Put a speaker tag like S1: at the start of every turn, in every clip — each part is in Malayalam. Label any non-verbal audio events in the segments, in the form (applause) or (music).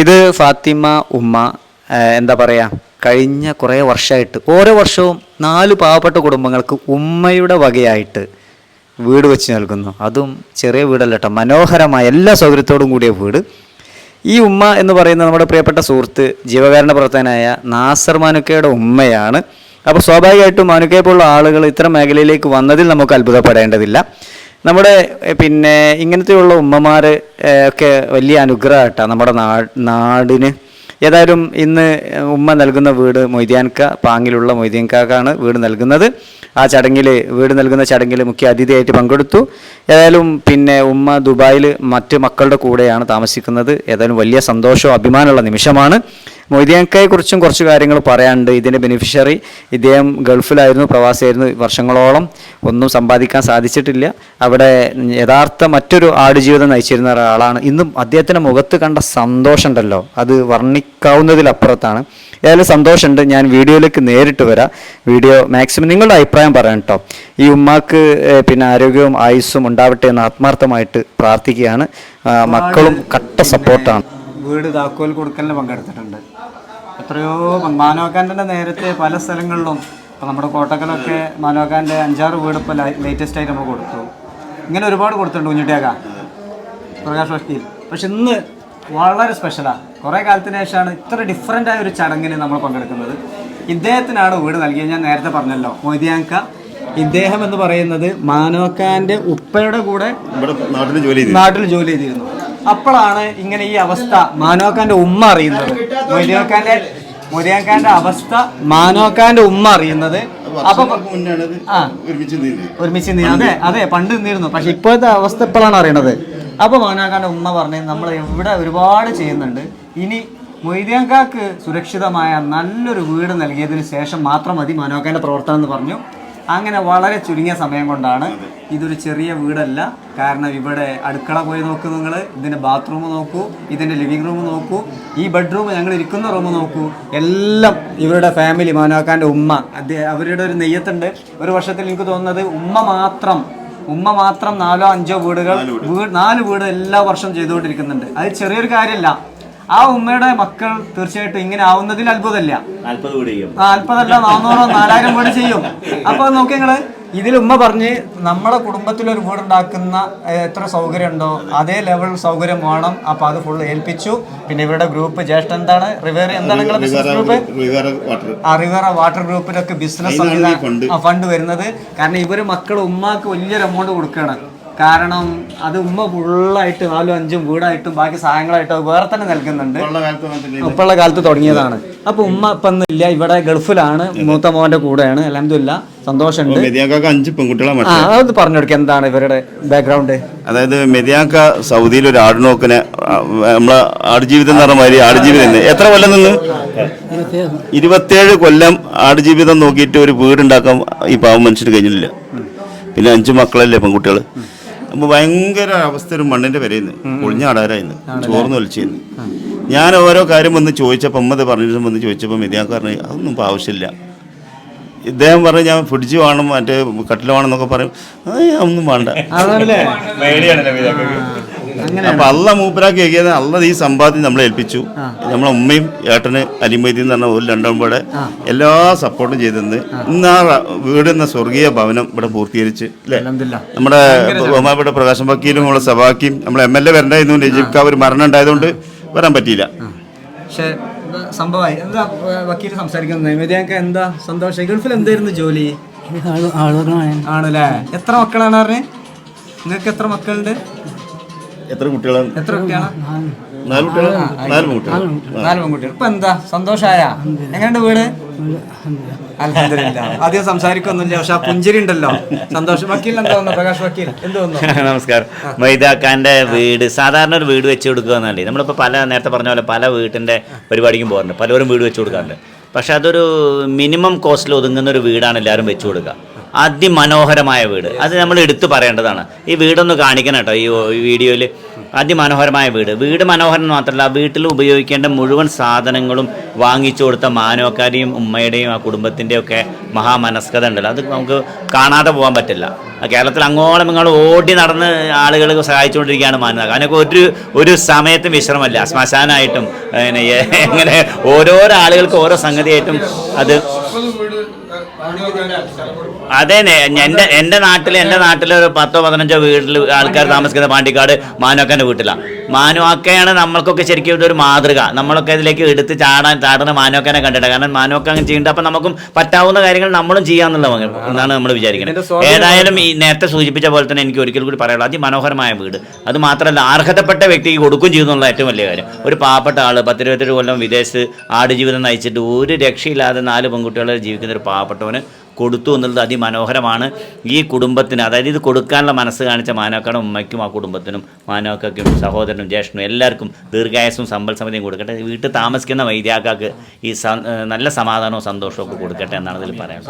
S1: ഇത് ഫാത്തിമ ഉമ്മ എന്താ പറയുക കഴിഞ്ഞ കുറേ വർഷമായിട്ട് ഓരോ വർഷവും നാല് പാവപ്പെട്ട കുടുംബങ്ങൾക്ക് ഉമ്മയുടെ വകയായിട്ട് വീട് വെച്ച് നൽകുന്നു. അതും ചെറിയ വീടല്ല കേട്ടോ മനോഹരമായ എല്ലാ സൗകര്യത്തോടും കൂടിയ വീട്. ഈ ഉമ്മ എന്ന് പറയുന്ന നമ്മുടെ പ്രിയപ്പെട്ട സുഹൃത്ത് ജീവകാരണ പ്രവർത്തകനായ നാസർ മാനുക്കയുടെ ഉമ്മയാണ്. അപ്പോൾ സ്വാഭാവികമായിട്ടും മാനുക്കയെ പോലുള്ള ആളുകൾ ഇത്തരം മേഖലയിലേക്ക് വന്നതിൽ നമുക്ക് അത്ഭുതപ്പെടേണ്ടതില്ല. നമ്മുടെ പിന്നെ ഇങ്ങനത്തെയുള്ള ഉമ്മമാർ ഒക്കെ വലിയ അനുഗ്രഹമായിട്ടാണ് നമ്മുടെ നാടിന്. ഏതായാലും ഇന്ന് ഉമ്മ നൽകുന്ന വീട് മൊയ്തിയാൻക്ക പാങ്ങിലുള്ള മൊയ്തീൻകാക്കാണ് വീട് നൽകുന്നത്. ആ ചടങ്ങിൽ വീട് നൽകുന്ന ചടങ്ങിൽ മുഖ്യ അതിഥിയായിട്ട് പങ്കെടുത്തു. ഏതായാലും പിന്നെ ഉമ്മ ദുബായിൽ മറ്റ് മക്കളുടെ കൂടെയാണ് താമസിക്കുന്നത്. ഏതായാലും വലിയ സന്തോഷവും അഭിമാനമുള്ള നിമിഷമാണ്. മൊയ്തീൻകയെക്കുറിച്ചും കുറച്ച് കാര്യങ്ങൾ പറയാനുണ്ട്. ഇതിന്റെ ബെനിഫിഷ്യറി ഇദ്ദേഹം ഗൾഫിലായിരുന്നു പ്രവാസിയായിരുന്നു വർഷങ്ങളോളം. ഒന്നും സമ്പാദിക്കാൻ സാധിച്ചിട്ടില്ല. അവിടെ യഥാർത്ഥ മറ്റൊരു ആടുജീവിതം നയിച്ചിരുന്ന ഒരാളാണ്. ഇന്നും അദ്ദേഹത്തിന്റെ മുഖത്ത് കണ്ട സന്തോഷമുണ്ടല്ലോ. അത് വർണിക്കാവുന്നതിലപ്പുറത്താണ്. ഏതായാലും സന്തോഷമുണ്ട്. ഞാൻ വീഡിയോയിലേക്ക് നേരിട്ട് വരാം. വീഡിയോ മാക്സിമം നിങ്ങളുടെ അഭിപ്രായം പറയാം കേട്ടോ. ഈ ഉമ്മാക്ക് പിന്നെ ആരോഗ്യവും ആയുസ്സും ഉണ്ടാവട്ടെ എന്ന് ആത്മാർത്ഥമായിട്ട് പ്രാർത്ഥിക്കുകയാണ്. മക്കളും കട്ട സപ്പോർട്ടാണ് വീട് താക്കോൽ കൊടുക്കലിന് പങ്കെടുത്തിട്ടുണ്ട്. എത്രയോ മാനോക്കാന്റെ നേരത്തെ പല സ്ഥലങ്ങളിലും ഇപ്പോൾ നമ്മുടെ കോട്ടക്കലൊക്കെ മാനോക്കാന്റെ അഞ്ചാറ് വീട് ഇപ്പോൾ ലേറ്റസ്റ്റ് ആയിട്ട് നമ്മൾ കൊടുത്തു. ഇങ്ങനെ ഒരുപാട് കൊടുത്തിട്ടുണ്ട് കുഞ്ഞുട്ടിയാക്ക. പ്രകാശ് വക്കീൽ. പക്ഷെ ഇന്ന് വളരെ സ്പെഷ്യലാ കുറേ കാലത്തിന് ശേഷമാണ് ഇത്ര ഡിഫറെന്റ് ആയ ഒരു ചടങ്ങിന് നമ്മൾ പങ്കെടുക്കുന്നത്. ഇദ്ദേഹത്തിനാണ് വീട് നൽകിയത്. ഞാൻ നേരത്തെ പറഞ്ഞല്ലോ മൊയ്തിയാങ്ക ഇദ്ദേഹം എന്ന് പറയുന്നത് മാനോക്കാന്റെ ഉപ്പയുടെ കൂടെ
S2: നാട്ടിൽ ജോലി
S1: നാട്ടിൽ ജോലി ചെയ്തിരുന്നു. അപ്പോഴാണ് ഇങ്ങനെ ഈ അവസ്ഥ മാനോക്കാന്റെ ഉമ്മ അറിയുന്നത്. മൊയ്തിയാക്കാന്റെ മൊയ്തിയാക്കാന്റെ അവസ്ഥ മാനോക്കാന്റെ ഉമ്മ അറിയുന്നത്. അപ്പൊ
S2: ഒരുമിച്ച്
S1: അതെ അതെ പണ്ട് നിന്നിരുന്നു. പക്ഷെ ഇപ്പോഴത്തെ അവസ്ഥ ഇപ്പോഴാണ് അറിയണത്. അപ്പൊ മാനോക്കാന്റെ ഉമ്മ പറഞ്ഞത് നമ്മൾ എവിടെ ഒരുപാട് ചെയ്യുന്നുണ്ട്. ഇനി മൊയ്തിയാക്കാക്ക് സുരക്ഷിതമായ നല്ലൊരു വീട് നൽകിയതിന് ശേഷം മാത്രം മതി മാനോക്കാന്റെ പ്രവർത്തനം എന്ന് പറഞ്ഞു. അങ്ങനെ വളരെ ചുരുങ്ങിയ സമയം കൊണ്ടാണ് ഇതൊരു ചെറിയ വീടല്ല. കാരണം ഇവിടെ അടുക്കള പോയി നോക്കൂ നിങ്ങൾ ഇതിന്റെ ബാത്റൂം നോക്കൂ ഇതിന്റെ ലിവിങ് റൂം നോക്കൂ ഈ ബെഡ്റൂം ഞങ്ങൾ ഇരിക്കുന്ന റൂം നോക്കൂ. എല്ലാം ഇവരുടെ ഫാമിലി മോനോക്കാന്റെ ഉമ്മ. അദ്ദേഹം അവരുടെ ഒരു നെയ്യത്തുണ്ട്. ഒരു വർഷത്തിൽ എനിക്ക് തോന്നുന്നത് ഉമ്മ മാത്രം ഉമ്മ മാത്രം നാലോ അഞ്ചോ വീടുകൾ വീട്. നാല് വീട് എല്ലാ വർഷവും ചെയ്തുകൊണ്ടിരിക്കുന്നുണ്ട്. അത് ചെറിയൊരു കാര്യമല്ല ആ ഉമ്മയുടെ മക്കൾ തീർച്ചയായിട്ടും ഇങ്ങനെ ആവുന്നതിൽ അത്ഭുതമില്ല. നാല്പതല്ല നാന്നൂറോ നാലായിരം വീട് ചെയ്യും. അപ്പൊ നോക്കി നിങ്ങൾ ഇതിൽ ഉമ്മ പറഞ്ഞ് നമ്മുടെ കുടുംബത്തിൽ ഒരു വീട് ഉണ്ടാക്കുന്ന എത്ര സൗകര്യം ഉണ്ടോ അതേ ലെവൽ സൗകര്യം വേണം. അപ്പൊ അത് ഫുൾ ഏൽപ്പിച്ചു. പിന്നെ ഇവരുടെ ഗ്രൂപ്പ് ജ്യേഷ്ഠ എന്താണ്? റിവർ എന്താണ് നിങ്ങളുടെ ബിസിനസ് ഗ്രൂപ്പ്
S2: റിവേറെ വാട്ടർ
S1: ഗ്രൂപ്പിലൊക്കെ ബിസിനസ്.
S2: ഫണ്ട്
S1: വരുന്നത്. കാരണം ഇവർ മക്കൾ ഉമ്മാക്ക് വലിയൊരു എമൗണ്ട് കൊടുക്കുകയാണ്. കാരണം അത് ഉമ്മ ഫുള്ളായിട്ട് നാലും അഞ്ചും വീടായിട്ടും ബാക്കി സഹായങ്ങളായിട്ടും വേറെ തന്നെ നൽകുന്നുണ്ട് ഇപ്പോഴുള്ള കാലത്ത് തുടങ്ങിയതാണ്. അപ്പൊ ഉമ്മ ഇപ്പം ഇല്ല ഇവിടെ ഗൾഫിലാണ് മൂത്ത മോന്റെ കൂടെയാണ് അലഹമില്ല സന്തോഷമുണ്ട്.
S2: അഞ്ച് പെൺകുട്ടികളെ
S1: ആ അത് പറഞ്ഞു കൊടുക്കുക എന്താണ് ഇവരുടെ ബാക്ക്ഗ്രൗണ്ട്
S2: അതായത് മെതിയാക്ക സൗദിയിൽ ഒരു ആട് നോക്കിനെ നമ്മളെ ആടുജീവിതം എന്ന് പറഞ്ഞ മാതിരി ആടുജീവിതം എത്ര കൊല്ലം നിന്ന്? ഇരുപത്തേഴ് കൊല്ലം ആടുജീവിതം നോക്കിയിട്ട് ഒരു വീടുണ്ടാക്കാൻ ഈ പാവം മനുഷ്യന് കഴിഞ്ഞില്ല പിന്നെ അഞ്ച് മക്കളല്ലേ പെൺകുട്ടികൾ അപ്പൊ ഭയങ്കര അവസ്ഥ ഒരു മണ്ണിന്റെ വരയിന്ന് ഒളിഞ്ഞ ആടാരായിരുന്നു ചോർന്ന് വലിച്ചിരുന്നു ഞാൻ ഓരോ കാര്യം വന്ന് ചോദിച്ചപ്പോൾ അമ്മത് പറഞ്ഞിട്ട് വന്ന് ചോദിച്ചപ്പോൾ മെതിയാക്ക പറഞ്ഞു അതൊന്നും ഇപ്പം ആവശ്യമില്ല. ഇദ്ദേഹം പറഞ്ഞു ഞാൻ ഫ്രിഡ്ജ് വേണം മറ്റേ കട്ടിൽ വേണം എന്നൊക്കെ പറയും. അതൊന്നും ഒന്നും വേണ്ട അപ്പൊ അല്ല മൂപ്പരാക്കി ഏകിയത് അല്ല ഈ സമ്പാദ്യം നമ്മളെ ഏൽപ്പിച്ചു. നമ്മളെ ഉമ്മയും ഏട്ടന് അലിമൈദി എന്ന് പറഞ്ഞ ഒരു രണ്ടും കൂടെ എല്ലാ സപ്പോർട്ടും ചെയ്തെന്ന് ഇന്ന് ആ വീട് എന്ന സ്വർഗീയ ഭവനം ഇവിടെ പൂർത്തീകരിച്ച് അല്ലേ?
S1: അൽഹംദുലില്ലാ.
S2: നമ്മുടെ ബഹുമാനപ്പെട്ട പ്രകാശം വക്കീലും നമ്മളെ സഭാക്കിയും നമ്മളെ എം എൽ എ വരണ്ടായിരുന്നു നജീബ് ഒരു മരണം ഉണ്ടായതുകൊണ്ട് വരാൻ പറ്റിയില്ല.
S1: പക്ഷെ സംഭവമായി? എന്താ വക്കീൽ സംസാരിക്കുന്നത്? നൈവേദ്യൊക്കെ എന്താ സന്തോഷം ഗൾഫിൽ എന്തായിരുന്നു ജോലി? ആണല്ലേ? എത്ര മക്കളാണ് പറഞ്ഞത് നിങ്ങൾക്ക് എത്ര മക്കളുണ്ട്?
S2: എത്ര കുട്ടികളാണ്
S1: എത്ര കുട്ടികളാണ്
S2: നാല് കുട്ടികൾ നാല് കുട്ടികൾ
S1: നാല് പെൺകുട്ടികൾ ഇപ്പൊ എന്താ? സന്തോഷായ? എങ്ങനെയുണ്ട് വീട്? അൽഹംദുലില്ലാ. ആദ്യം സംസാരിക്കൊന്നുമില്ല പക്ഷെ ആ പുഞ്ചിരി ഉണ്ടല്ലോ. സന്തോഷം. വക്കീൽ എന്താ തോന്നുന്നു? പ്രകാശ് വക്കീൽ എന്ത് തോന്നുന്നു? (laughs)
S3: നമസ്കാരം. മൈതാക്കാന്റെ വീട് സാധാരണ ഒരു വീട് വെച്ച് കൊടുക്കുക എന്നല്ലേ നമ്മളിപ്പോൾ പല നേരത്തെ പറഞ്ഞ പോലെ പല വീട്ടിന്റെ പരിപാടിക്കും പോകാറുണ്ട്. പലരും വീട് വെച്ച് കൊടുക്കാറുണ്ട്. പക്ഷെ അതൊരു മിനിമം കോസ്റ്റിൽ ഒതുങ്ങുന്ന ഒരു വീടാണ് എല്ലാവരും വെച്ച് കൊടുക്കുക. അതിമനോഹരമായ വീട്. അത് നമ്മൾ എടുത്തു പറയേണ്ടതാണ്. ഈ വീടൊന്ന് കാണിക്കണം കേട്ടോ ഈ വീഡിയോയിൽ അതിമനോഹരമായ വീട്. വീട് മനോഹരം മാത്രമല്ല വീട്ടിൽ ഉപയോഗിക്കേണ്ട മുഴുവൻ സാധനങ്ങളും വാങ്ങിച്ചു കൊടുത്ത മാനവക്കാരെയും ഉമ്മയുടെയും ആ കുടുംബത്തിന്റെയും ഒക്കെ മഹാമനസ്കത ഉണ്ടല്ലോ. അത് നമുക്ക് കാണാതെ പോകാൻ പറ്റില്ല. കേരളത്തിൽ അങ്ങോളം ഇങ്ങോളം ഓടി നടന്ന് ആളുകൾ സഹായിച്ചുകൊണ്ടിരിക്കുകയാണ് മാനവ. അതിനൊക്കെ ഒരു ഒരു സമയത്തും വിശ്രമമല്ല. ശ്മശാനായിട്ടും അങ്ങനെ ഓരോരോ ആളുകൾക്ക് ഓരോ സംഗതിയായിട്ടും അത് അതെ എന്റെ എന്റെ നാട്ടിൽ എന്റെ നാട്ടിൽ ഒരു പത്തോ പതിനഞ്ചോ വീട്ടിൽ ആൾക്കാർ താമസിക്കുന്ന പാണ്ടിക്കാട് മാനുവാക്കന്റെ വീട്ടിലാണ് മാനുവാക്കയാണ് നമ്മൾക്കൊക്കെ ശരിക്കും ഇതൊരു മാതൃക. നമ്മളൊക്കെ ഇതിലേക്ക് എടുത്ത് ചാടാൻ ചാടുന്ന മാനുവാക്കനെ കണ്ടിട്ട്. കാരണം മാനുവാക്ക അങ്ങനെ ചെയ്യുന്നുണ്ട് അപ്പം നമുക്കും പറ്റാവുന്ന കാര്യങ്ങൾ നമ്മളും ചെയ്യാന്നുള്ള എന്നാണ് നമ്മൾ വിചാരിക്കുന്നത് ഏതായാലും ഈ നേരത്തെ സൂചിപ്പിച്ച പോലെ തന്നെ എനിക്ക് ഒരിക്കൽ കൂടി പറയാനുള്ള അതി മനോഹരമായ വീട്. അത് മാത്രമല്ല അർഹതപ്പെട്ട വ്യക്തിക്ക് കൊടുക്കുകയും ചെയ്യുന്നുള്ള ഏറ്റവും വലിയ കാര്യം. ഒരു പാവപ്പെട്ട ആൾ പത്തിരുപത്തെട്ട് കൊല്ലം വിദേശത്ത് ആടുജീവിതം നയിച്ചിട്ട് ഒരു രക്ഷയില്ലാതെ നാല് പെൺകുട്ടികളെ ജീവിക്കുന്ന ഒരു പാവപ്പെട്ടവന് കൊടുത്തു എന്നുള്ളത് അതിമനോഹരമാണ്. ഈ കുടുംബത്തിന് അതായത് ഇത് കൊടുക്കാനുള്ള മനസ്സ് കാണിച്ച മാനോക്കാട് ഉമ്മയ്ക്കും ആ കുടുംബത്തിനും മാനോക്കും സഹോദരനും ജ്യേഷ്ഠനും എല്ലാവർക്കും ദീർഘായസവും സമ്പൽ സമൃദ്ധിയും കൊടുക്കട്ടെ. വീട്ടിൽ താമസിക്കുന്ന വൈദ്യാക്കാക്ക് ഈ നല്ല സമാധാനവും സന്തോഷവും ഒക്കെ കൊടുക്കട്ടെ എന്നാണ് ഇതിൽ പറയാൻ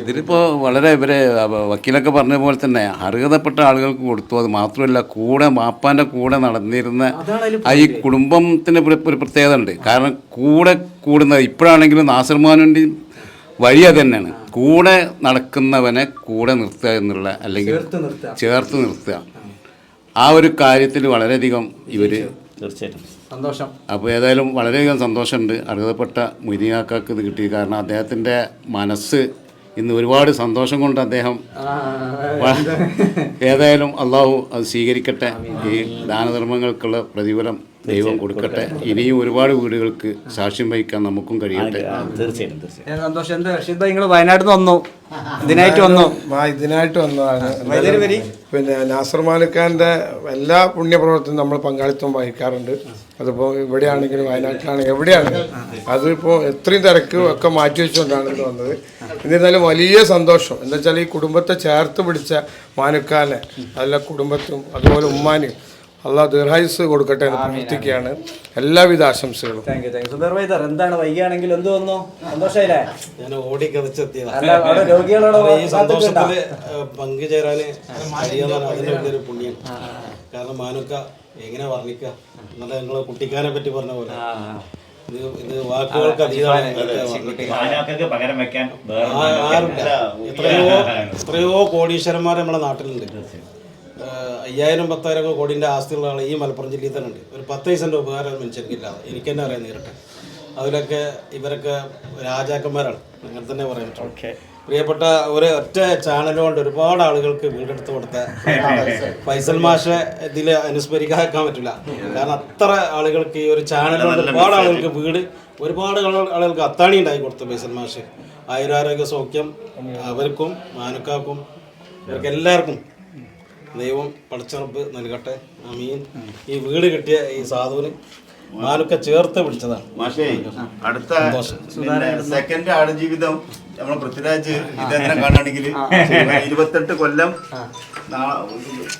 S4: ഇതിലിപ്പോൾ വളരെ ഇവരെ വക്കീലൊക്കെ പറഞ്ഞ പോലെ തന്നെ അർഹതപ്പെട്ട ആളുകൾക്ക് കൊടുത്തു. അത് മാത്രമല്ല കൂടെ മാപ്പാന്റെ കൂടെ നടന്നിരുന്ന ഈ കുടുംബത്തിന് ഒരു ഒരു പ്രത്യേകത ഉണ്ട്. കാരണം കൂടെ കൂടുന്നത് ഇപ്പോഴാണെങ്കിലും നാസർമാനുവിന്റെ വഴി അത് തന്നെയാണ്. കൂടെ നടക്കുന്നവനെ കൂടെ നിർത്തുക എന്നുള്ള അല്ലെങ്കിൽ ചേർത്ത് നിർത്തുക. ആ ഒരു കാര്യത്തിൽ വളരെയധികം ഇവർ
S3: തീർച്ചയായിട്ടും.
S1: സന്തോഷം.
S4: അപ്പോൾ ഏതായാലും വളരെയധികം സന്തോഷമുണ്ട്. അർഹതപ്പെട്ട മൊയ്തീനാക്കാക്ക് ഇത് കിട്ടി. കാരണം അദ്ദേഹത്തിന്റെ മനസ്സ് ഇന്ന് ഒരുപാട് സന്തോഷം കൊണ്ട് അദ്ദേഹം ഏതായാലും അള്ളാഹു അത് സ്വീകരിക്കട്ടെ. ഈ ദാനധർമ്മങ്ങൾക്കുള്ള പ്രതിഫലം ദൈവം കൊടുക്കട്ടെ. ഇനിയും ഒരുപാട് വീടുകൾക്ക് സാക്ഷ്യം വഹിക്കാൻ നമുക്കും കഴിയട്ടെ.
S3: തീർച്ചയായിട്ടും തീർച്ചയായിട്ടും
S1: സന്തോഷം? എന്താ? റഷീദ് ഭായി നിങ്ങൾ വയനാട്ടിൽ നിന്ന് വന്നു. ഇതിനായിട്ട് വന്നു.
S5: ആ, ഇതിനായിട്ട് വന്നതാണ്. പിന്നെ നാസർ മാലിക്കാന്റെ എല്ലാ പുണ്യപ്രവർത്തനം നമ്മൾ പങ്കാളിത്തം വഹിക്കാറുണ്ട്. അതിപ്പോൾ ഇവിടെയാണെങ്കിലും വയനാട്ടിലാണെങ്കിലും എവിടെയാണ്? അതിപ്പോൾ എത്രയും തിരക്ക് ഒക്കെ മാറ്റി വെച്ചുകൊണ്ടാണ് ഇത് വന്നത്. എന്നിരുന്നാലും വലിയ സന്തോഷം. എന്താ വെച്ചാൽ ഈ കുടുംബത്തെ ചേർത്ത് പിടിച്ച മാനുക്കാനെ അല്ല കുടുംബത്തും അതുപോലെ ഉമ്മാനെയും അള്ളാഹ് ദീർഘായുസ് കൊടുക്കട്ടെ എന്ന് പ്രാർത്ഥിക്കുകയാണ്. എല്ലാവിധ ആശംസകളും.
S1: Thank you thank you Zubair വൈദർ എന്താണ്? വൈകിയാണെങ്കിൽ എന്ത് വന്നു? സന്തോഷമില്ലേ
S6: ഞാൻ ഓടി കതച്ചെത്തിയതാണ്
S1: രോഗികളോട്
S6: ഈ സന്തോഷത്തിൽ പങ്കുചേരാന് അതിന്റെ വലിയൊരു പുണ്യം. കാരണം മാനുക്ക എങ്ങനെ വർണിക്ക? എന്നുള്ള നിങ്ങളെ കുട്ടിക്കാനെ പറ്റി പറഞ്ഞ പോലെ. ഇത് ഇത് വാക്കുകൾക്ക് അതീതമാണ് എത്രയോ എത്രയോ കോടീശ്വരന്മാർ നമ്മുടെ നാട്ടിലുണ്ട്. അയ്യായിരം പത്തായിരം കോടിന്റെ ആസ്തിയുള്ള ആൾ ഈ മലപ്പുറം ജില്ലയിൽ തന്നെ ഉണ്ട്. ഒരു പത്ത് പൈസന്റെ ഉപകാരം മനുഷ്യർക്കില്ല. എനിക്ക് തന്നെ അറിയാം നേരിട്ട്. അതിലൊക്കെ ഇവരൊക്കെ രാജാക്കന്മാരാണ്. അങ്ങനെ തന്നെ പറയാൻ പറ്റും. പ്രിയപ്പെട്ട ഒരു ഒറ്റ ചാനൽ കൊണ്ട് ഒരുപാട് ആളുകൾക്ക് വീടെടുത്ത് കൊടുത്ത ഫൈസൽ മാഷെ ഇതിൽ അനുസ്മരിക്കാക്കാൻ പറ്റില്ല. കാരണം അത്ര ആളുകൾക്ക് ഈ ഒരു ചാനൽ കൊണ്ട് ഒരുപാട് ആളുകൾക്ക് വീട് ഒരുപാട് ആളുകൾക്ക് അത്താണി ഉണ്ടായി കൊടുത്തു ഫൈസൽ മാഷ്. ആയുരാരോഗ്യ സൗഖ്യം അവർക്കും മാനുക്കാക്കും ഇവർക്ക് എല്ലാവർക്കും ദൈവം പടച്ചറപ്പ് നൽകട്ടെ. അമീൻ ഈ വീട് കിട്ടിയ ഈ സാധുവിന് മാനുക്ക ചേർത്ത് പിടിച്ചതാണ്.
S2: അടുത്ത സെക്കൻഡ് ആടുജീവിതം. നമ്മളെ പൃഥ്വിരാജ് ഇതെല്ലാം കാണുകയാണെങ്കിൽ ഇരുപത്തെട്ട് കൊല്ലം പ്രവാസലോകത്ത്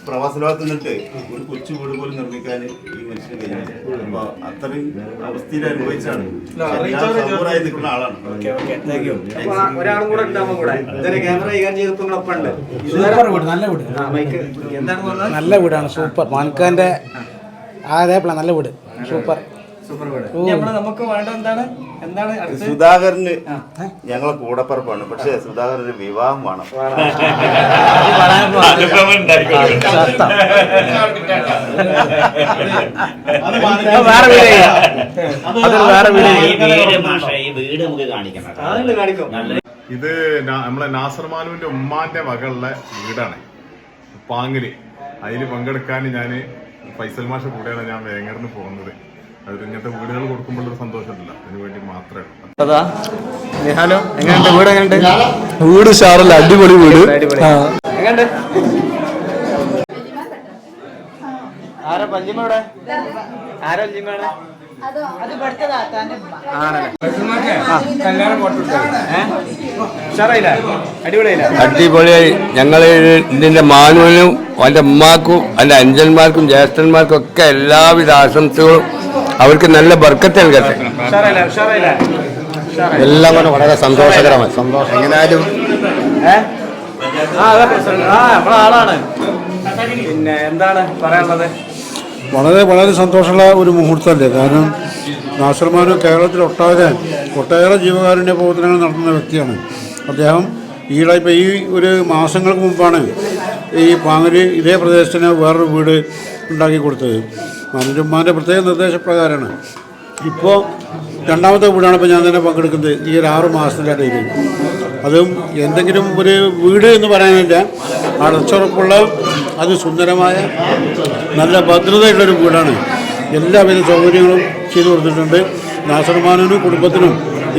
S2: പ്രവാസ ലോകത്ത് നിന്നിട്ട് ഒരു കൊച്ചു വീട് പോലും നിർമ്മിക്കാൻ ഈ മനുഷ്യന് കഴിഞ്ഞു അപ്പൊ അത്രയും അവസ്ഥയിൽ അനുഭവിച്ചാണ്. നിൽക്കുന്ന ആളാണ്.
S1: ഒരാളും കൂടെ ഉണ്ടാവും കൂടെ ക്യാമറ കൈകാര്യം ചെയ്തപ്പോൾ നിങ്ങളൊപ്പം
S7: സൂപ്പർ വീട് നല്ല വീട്.
S1: മൈക്ക് എന്താണ് പറഞ്ഞത്?
S7: നല്ല വീടാണ് സൂപ്പർ. മാൻകാന്റെ അതേപോലെ നല്ല വീട്. സൂപ്പർ.
S1: നമ്മൾ നമുക്ക് വേണ്ട എന്താണ്? എന്താണ് അടുത്ത്?
S2: സുധാകരന് ഞങ്ങളെ കൂടപ്പറപ്പാണ് പക്ഷെ സുധാകരന് വിവാഹം വേണം.
S3: അനുഭവം ഉണ്ടായിക്കോട്ടെ.
S6: അത്
S1: അത് വേറെ വീട് ചെയ്യാം. വേറെ വീട്
S3: വീട് മാഷേ, ഈ വീട് നമുക്ക് കാണിക്കണം
S1: അതെല്ലാം കാണിക്കും?
S8: ഇത് നമ്മളെ നാസർ മാനുവിന്റെ ഉമ്മാന്റെ മകളുടെ വീടാണ്. പാങ്ങിൽ. അതിൽ പങ്കെടുക്കാൻ ഞാൻ ഫൈസൽ മാഷ കൂടെയാണ് ഞാൻ വേങ്ങറിന് പോകുന്നത്. അത് ഇങ്ങനത്തെ വീടുകൾ കൊടുക്കുമ്പോഴൊരു സന്തോഷമില്ല. അതിന് വേണ്ടി മാത്രമേ
S1: അതാ. നിഹാലോ എങ്ങനെയുണ്ട്? വീട് എങ്ങനെയുണ്ട്
S5: വീട് ഷാറല്ല അടിപൊളി വീട്.
S1: അടിപൊളി. എങ്ങനെയുണ്ട്? ആരാ പല്ലിമ ഇവിടെ? ആരാ അടിപൊളിയായില്ലേ?
S9: അടിപൊളിയായി. ഞങ്ങൾ ഇതിന്റെ മാനുവിനും അവന്റെ ഉമ്മാക്കും അവന്റെ അഞ്ചന്മാർക്കും ജ്യേഷ്ഠന്മാർക്കും ഒക്കെ എല്ലാവിധ ആശംസകളും അവർക്ക് നല്ല ബർക്കത്ത് നൽകട്ടെ. എല്ലാം കൂടെ വളരെ സന്തോഷകരമായി. സന്തോഷം.
S5: എങ്ങനെയാലും പിന്നെ എന്താണ് പറയാനുള്ളത്?
S10: വളരെ വളരെ സന്തോഷമുള്ള ഒരു മുഹൂർത്തമല്ലേ? കാരണം നാസർമാർ കേരളത്തിൽ ഒട്ടാകെ ഒട്ടേറെ ജീവകാരുണ്യ പ്രവർത്തനങ്ങൾ നടത്തുന്ന വ്യക്തിയാണ്. അദ്ദേഹം ഈയിടെ ഇപ്പോൾ ഈ ഒരു മാസങ്ങൾക്ക് മുമ്പാണ് ഈ പാങ്ങര് ഇതേ പ്രദേശത്തിന് വേറൊരു വീട് ഉണ്ടാക്കി കൊടുത്തത്. മാനന്റുമ്മാന്റെ പ്രത്യേക നിർദ്ദേശപ്രകാരമാണ്. ഇപ്പോൾ രണ്ടാമത്തെ വീടാണ് ഇപ്പോൾ ഞാൻ തന്നെ പങ്കെടുക്കുന്നത്. ഈ ഒരു ആറ് മാസത്തിന്റെ ഇടയിൽ. അതും എന്തെങ്കിലും ഒരു വീട് എന്ന് പറയാനില്ല. അടച്ചുറപ്പുള്ള അത് സുന്ദരമായ നല്ല ഭദ്രതയുള്ളൊരു വീടാണ്. എല്ലാവിധ സൗകര്യങ്ങളും ചെയ്തു കൊടുത്തിട്ടുണ്ട്. നാസർമാനും കുടുംബത്തിനും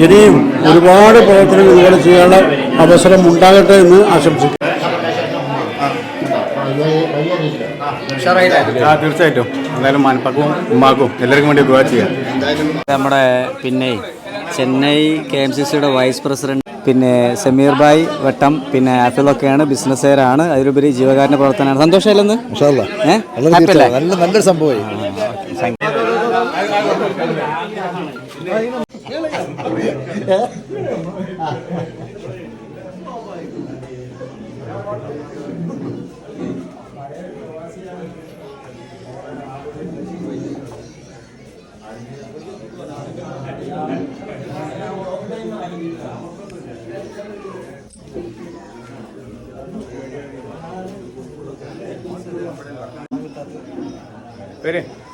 S10: ഇനിയും ഒരുപാട് പ്രവർത്തനങ്ങൾ ഇതുപോലെ ചെയ്യാനുള്ള അവസരം ഉണ്ടാകട്ടെ എന്ന് ആശംസിക്കുന്നു.
S5: ആ തീർച്ചയായിട്ടും. എന്തായാലും മനപ്പക്കും ഉമ്മാക്കും എല്ലാവർക്കും വേണ്ടി ദുവാ ചെയ്യാം.
S1: നമ്മുടെ പിന്നെ ചെന്നൈ കെ എം സി സിയുടെ വൈസ് പ്രസിഡന്റ് പിന്നെ സമീർ ഭായ് വട്ടം പിന്നെ ആപ്പിളൊക്കെയാണ് ബിസിനസ്സുകാരാണ് അതിലുപരി ജീവകാരുണ്യ പ്രവർത്തനമാണ് സന്തോഷമല്ലെന്ന്
S10: നല്ലൊരു സംഭവമായി.
S5: വരെ
S3: എല്ലാവിധ